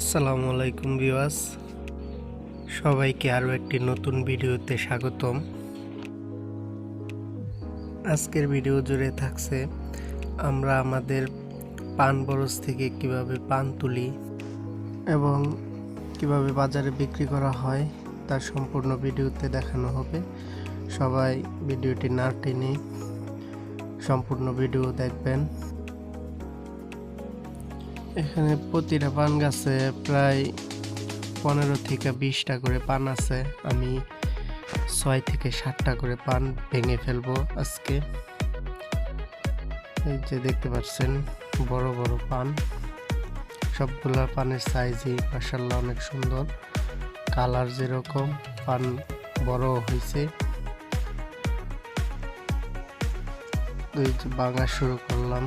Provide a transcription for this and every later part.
আসসালামু আলাইকুম ভিউয়ার্স। সবাইকে আরও একটি নতুন ভিডিওতে স্বাগতম। আজকের ভিডিও জুড়ে থাকছে আমরা আমাদের পান বরজ থেকে কীভাবে পান তুলি এবং কীভাবে বাজারে বিক্রি করা হয় তার সম্পূর্ণ ভিডিওতে দেখানো হবে। সবাই ভিডিওটি না টেনে সম্পূর্ণ ভিডিও দেখবেন। এখানে প্রতিটা পান গাছে প্রায় পনেরো থেকে বিশটা করে পান আছে। আমি ছয় থেকে সাতটা করে পান ভেঙে ফেলব আজকে। এই যে দেখতে পাচ্ছেন, বড় বড় পান। সবগুলা পানের সাইজই মাসাল্লাহ অনেক সুন্দর। কালার যেরকম, পান বড় হয়েছে বাঙা শুরু করলাম।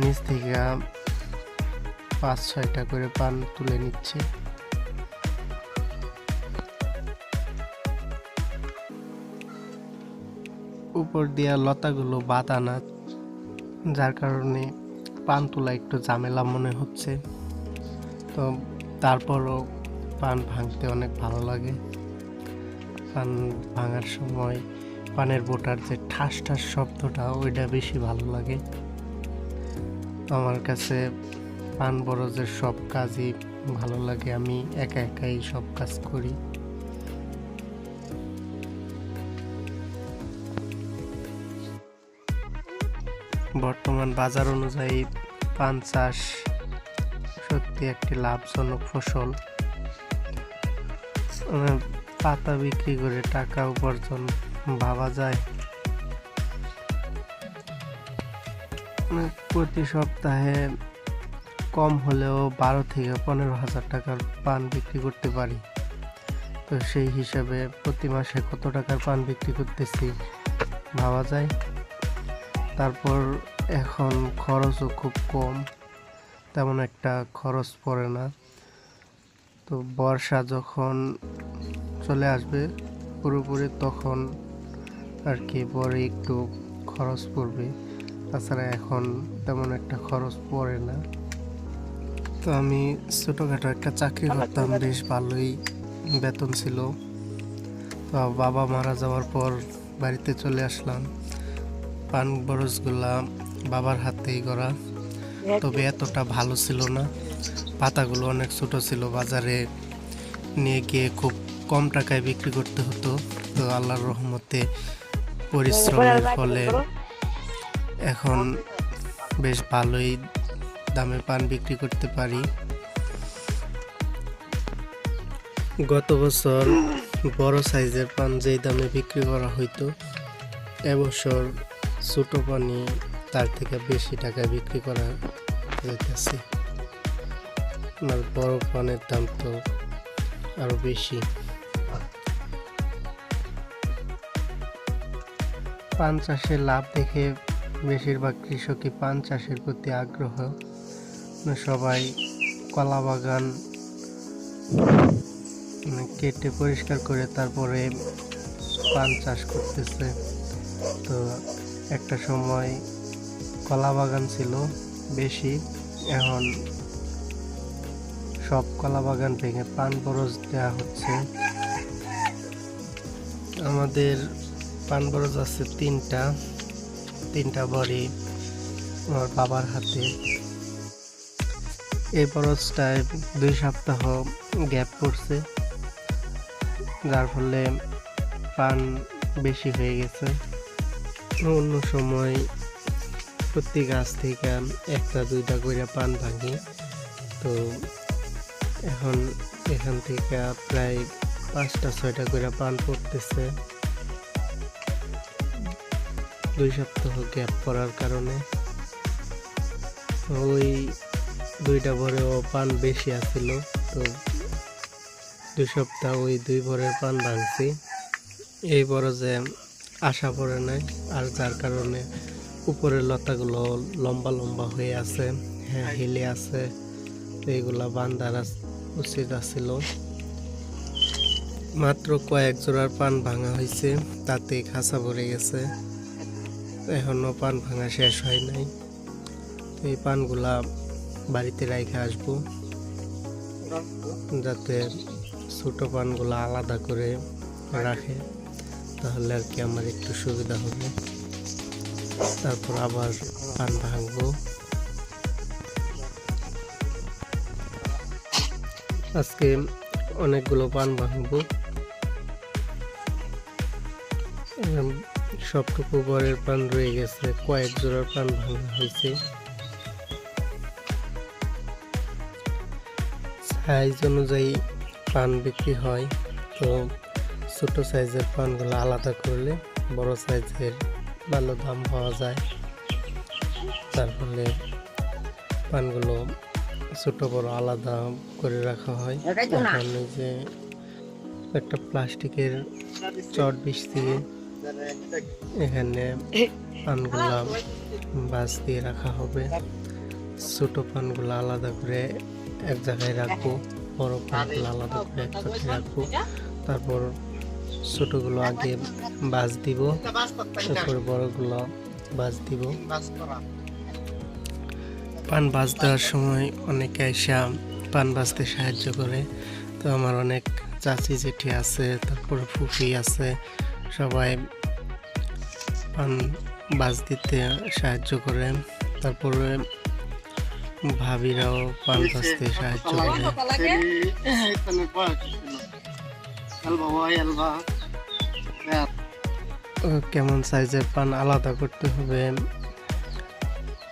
নিচ থেকে পাঁচ ছয়টা করে পান তুলে নিচ্ছে। উপর দিয়া লতাগুলো বাঁধানা যার কারণে পান তোলা একটু ঝামেলা মনে হচ্ছে। তো তারপরও পান ভাঙতে অনেক ভালো লাগে। পান ভাঙার সময় পানের বোটার যে ঠাস ঠাস শব্দটা, ওইটা বেশি ভালো লাগে। আমার কাছে পান বরজের সব কাজই ভালো লাগে, আমি একা একাই সব কাজ করি। বর্তমান বাজার অনুযায়ী পান চাষ সত্যি একটি লাভজনক ফসল। পাতা বিক্রি করে টাকা উপার্জন ভাবা যায়। প্রতি সপ্তাহে কম হলেও বারো থেকে পনেরো হাজার টাকার পান বিক্রি করতে পারি। তো সেই হিসাবে প্রতি মাসে কত টাকার পান বিক্রি করতেছি ভাবা যায়। তারপর এখন খরচও খুব কম, তেমন একটা খরচ পড়ে না। তো বর্ষা যখন চলে আসবে পুরোপুরি তখন আর কি পরে একটু খরচ পড়বে। তাছাড়া এখন তেমন একটা খরচ পড়ে না। তো আমি ছোটোখাটো একটা চাকরি করতাম, বেশ ভালোই বেতন ছিল। তো বাবা মারা যাওয়ার পর বাড়িতে চলে আসলাম। পান বরজগুলা বাবার হাতেই করা। তবে এতটা ভালো ছিল না। পাতাগুলো অনেক ছোট ছিল, বাজারে নিয়ে গিয়ে খুব কম টাকায় বিক্রি করতে হতো। তো আল্লাহর রহমতে পরিশ্রমের ফলে এখন বেশ ভালোই দামে পান বিক্রি করতে পারি। গত বছর বড় সাইজের পান যেই দামে বিক্রি করা হইতো এবছর ছোট পানি তার থেকে বেশি টাকায় বিক্রি করা যাইতেছে আর বড় পানের দাম তো আরও বেশি। পান চাষে লাভ দেখে বেশিরভাগ কৃষকই পান চাষের প্রতি আগ্রহ। সবাই কলা বাগান কেটে পরিষ্কার করে তারপরে পান চাষ করতেছে। তো একটা সময় কলা বাগান ছিল বেশি, এখন সব কলা বাগান ভেঙে পান বরজ দেওয়া হচ্ছে। আমাদের পান বরজ আছে তিনটা। তিনটা বড়ি আমার বাবার হাতে। এই বরজটায় দুই সপ্তাহ গ্যাপ পড়ছে যার ফলে পান বেশি হয়ে গেছে। অন্য সময় প্রতি গাছ থেকে একটা, দুইটা করে পান ভাঙি। তো এখন এখান থেকে প্রায় পাঁচটা, ছয়টা করে পান পড়তেছে। দুই সপ্তাহ গ্যাপ পড়ার কারণে ওই দুইটা ভরেও পান বেশি আছিল, তো দুই সপ্তাহ ওই দুই ভরের পান ভাঙছি। এই বড় যে আশা পড়ে নাই, আর যার কারণে উপরের লতাগুলো লম্বা লম্বা হয়ে আছে হ্যাঁ হেলে আছে এইগুলা বান্ধার আস- উচিত আছিল। মাত্র কয়েক জোড়ার পান ভাঙা হয়েছে তাতে খাঁচা ভরে গেছে। এখনও পান ভাঙা শেষ হয় নাই। তো এই পানগুলা বাড়িতে রাইখে আসব। যাতে ছোটো পানগুলো আলাদা করে রাখে, তাহলে আর কি আমার একটু সুবিধা হবে। তারপর আবার পান ভাঙবো। আজকে অনেকগুলো পান ভাঙবো। সবটুকু বরের পান রয়ে গেছে কয়েক জোড়ার পান ভাঙা হয়েছে। সাইজ অনুযায়ী পান বিক্রি হয় তো ছোট সাইজের পানগুলো আলাদা করলে বড় সাইজের ভালো দাম পাওয়া যায়। তার ফলে পানগুলো ছোট বড় আলাদা করে রাখা হয়। যে একটা প্লাস্টিকের চট বিষ দিয়ে এখানে পানগুলা বাস দিয়ে রাখা হবে। ছোট পানগুলো আলাদা করে এক জায়গায় রাখব, বড় পানগুলো আলাদা করে এক জায়গায় রাখব। তারপর ছোটগুলো আগে বাস দিব, তারপর বড়গুলো বাস দিব। পান বাজ দেওয়ার সময় অনেকে এসা পান বাজতে সাহায্য করে। তো আমার অনেক চাচি জেঠি আছে, তারপর ফুফি আছে সবাই পান বাজ দিতে সাহায্য করে তারপরে ভাবিরাও পান বাজতে সাহায্য করে। কেমন সাইজের পান আলাদা করতে হবে।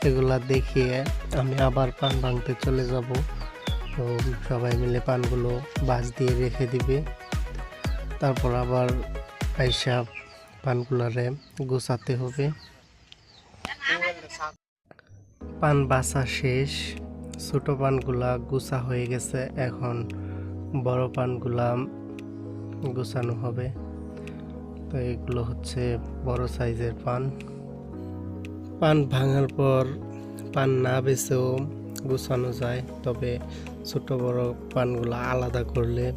এগুলা দেখিয়ে আমি আবার পান ভাঙতে চলে যাব। তো সবাই মিলে পানগুলো বাস দিয়ে রেখে দিবে। তারপর আবার আইসা পানগুলারে গোছাতে হবে। পান বাসা শেষ। ছোট পানগুলা গুছা হয়ে গেছে। এখন বড় পানগুলা গোছানো হবে। তো এগুলো হচ্ছে বড় সাইজের পান। পান ভাঙার পর পান না বেছেও গুছানো যায়। তবে ছোট বড় পানগুলো আলাদা করলে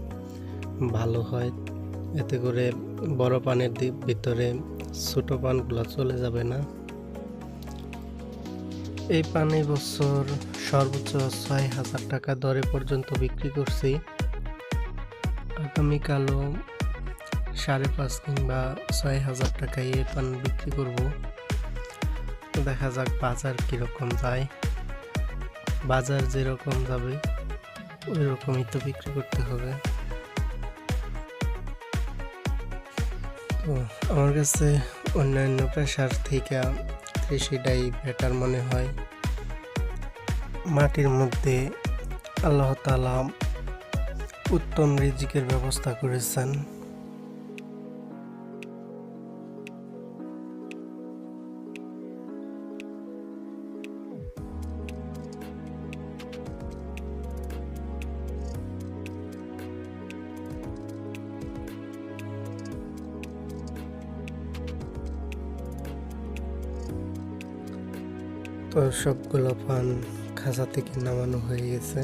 ভালো হয়। এতে করে বড় পানের ভিতরে ছোট পানগুলো চলে যাবে না। এই পান এই বছর সর্বোচ্চ ছয় হাজার টাকা দরে পর্যন্ত বিক্রি করছি। আগামীকালও সাড়ে পাঁচ কিংবা ছয় হাজার টাকায় এই পান বিক্রি করব। দেখা যাক বাজার কীরকম যায়। বাজার যেরকম যাবে ওই রকমই তো বিক্রি করতে হবে। আমার কাছে অন্যান্য পেশার থেকে কৃষিটাই বেটার মনে হয়। মাটির মধ্যে আল্লাহ তালা উত্তম রিজিকের ব্যবস্থা করেছেন। তো সবগুলো পান খাঁচা থেকে নামানো হয়ে গেছে।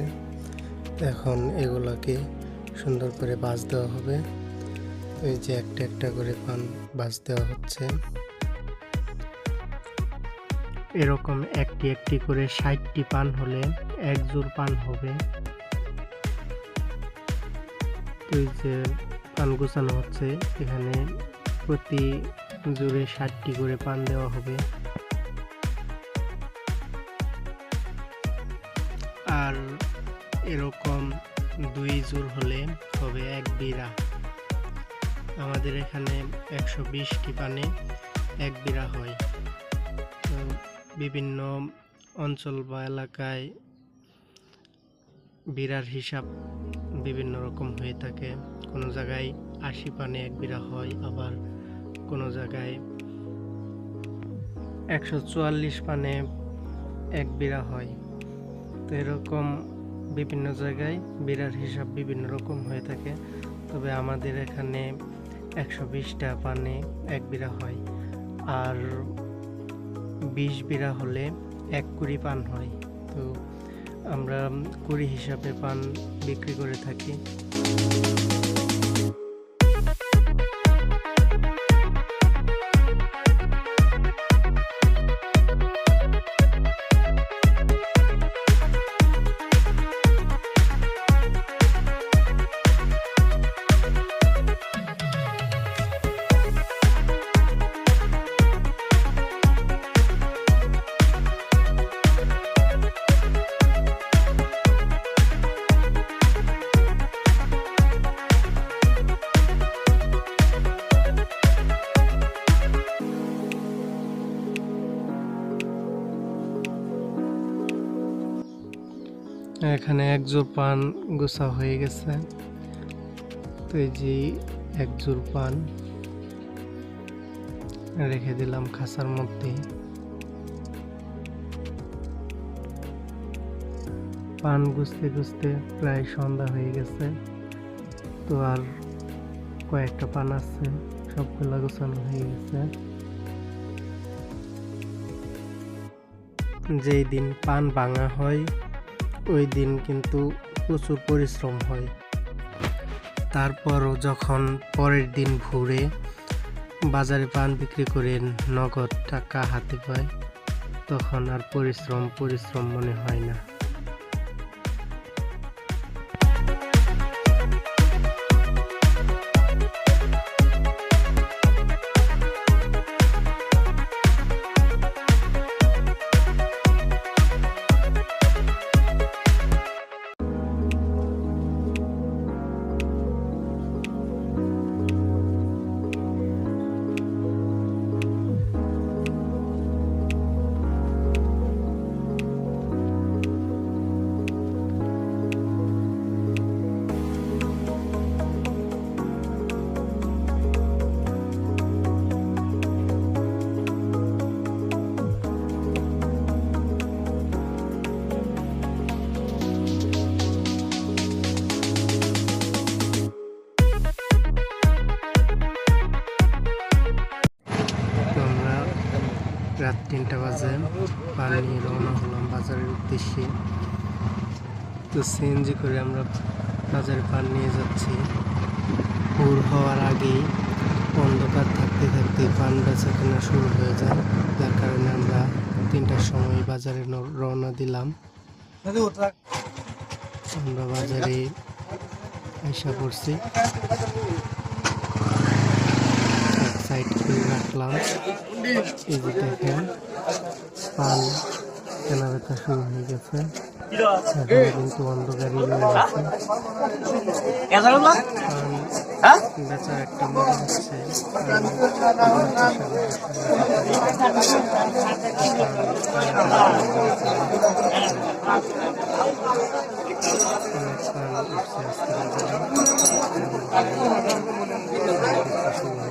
এখন এগুলাকে সুন্দর করে বাজ দেওয়া হবে। এই যে একটা একটা করে পান বাজ দেওয়া হচ্ছে। এরকম একটি একটি করে ষাটটি পান হলে এক জোর পান হবে। এই যে পান গোছানো হচ্ছে, এখানে প্রতি জোরে ষাটটি করে পান দেওয়া হবে। এরকম দুই জোর হলে হবে এক বিড়া। আমাদের এখানে একশো বিশটি পানে এক বিড়া হয়। তো বিভিন্ন অঞ্চল বা এলাকায় বিড়ার হিসাব বিভিন্ন রকম হয়ে থাকে। কোনো জায়গায় আশি পানে এক বিড়া হয়, আবার কোনো জায়গায় একশো চুয়াল্লিশ পানে এক বিড়া হয়। তো এরকম বিভিন্ন জায়গায় বিড়ার হিসাব বিভিন্ন রকম হয়ে থাকে। তবে আমাদের এখানে একশো বিশটা পানে এক বিড়া হয়। আর বিশ বিড়া হলে এক কুড়ি পান হয়। তো আমরা কুড়ি হিসাবে পান বিক্রি করে থাকি। এখানে এক জোর পান গোছা হয়ে গেছে। তো এই যে এক জোর পান রেখে দিলাম খাসার মধ্যে। পান গুছতে গুছতে প্রায় সন্ধ্যা হয়ে গেছে। তো আর কয়েকটা পান আছে, সবগুলা গোছানো হয়ে গেছে। যেই দিন পান ভাঙা হয় ওই দিন কিন্তু প্রচুর পরিশ্রম হয়। তারপরও যখন পরের দিন ভোরে বাজারে পান বিক্রি করে নগদ টাকা হাতে পায়, তখন আর পরিশ্রম পরিশ্রম মনে হয় না। বাজে। পান রওনা হলাম বাজারের উদ্দেশ্যে। তো সিএনজি করে আমরা বাজারে পান নিয়ে যাচ্ছি। ভোর হওয়ার আগেই অন্ধকার থাকতে থাকতে পান বেচা কেনা শুরু হয়ে যায়। যার কারণে আমরা তিনটার সময় বাজারে রওনা দিলাম। আমরা বাজারে আশা পড়ছি এক সাইড করে এই যে দেখেন পান কেনা বেচা শুরু হয়ে গেছে। কিন্তু অন্ধকারই রয়ে গেছে। বেচার একটা মজা হচ্ছে উঠছে আজকে